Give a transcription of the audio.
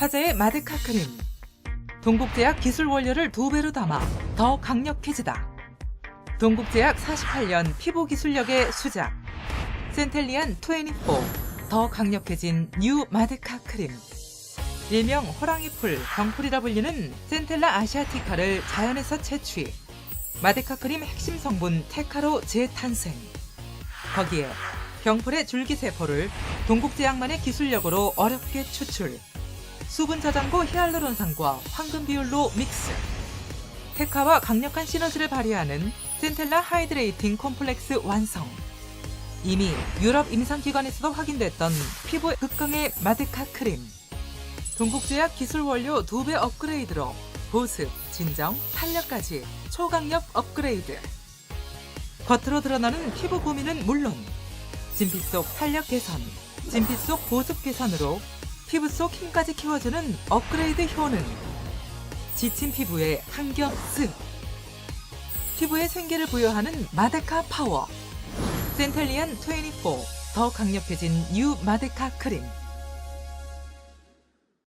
화제의 마데카 크림. 동국제약 기술 원료를 두 배로 담아 더 강력해지다. 동국제약 48년 피부 기술력의 수작. 센텔리안 24. 더 강력해진 뉴 마데카 크림. 일명 호랑이 풀, 병풀이라 불리는 센텔라 아시아티카를 자연에서 채취. 마데카 크림 핵심 성분 테카로 재탄생. 거기에 병풀의 줄기세포를 동국제약만의 기술력으로 어렵게 추출. 수분 저장고 히알루론산과 황금 비율로 믹스. 테카와 강력한 시너지를 발휘하는 센텔라 하이드레이팅 콤플렉스 완성. 이미 유럽 임상기관에서도 확인됐던 피부 극강의 마데카 크림. 동국제약 기술 원료 2배 업그레이드로 보습, 진정, 탄력까지 초강력 업그레이드. 겉으로 드러나는 피부 고민은 물론 진피 속 탄력 개선, 진피 속 보습 개선으로 피부 속 힘까지 키워주는 업그레이드 효능. 지친 피부에 한겹 쓱. 피부에 생기를 부여하는 마데카 파워. 센텔리안 24. 더 강력해진 뉴 마데카 크림.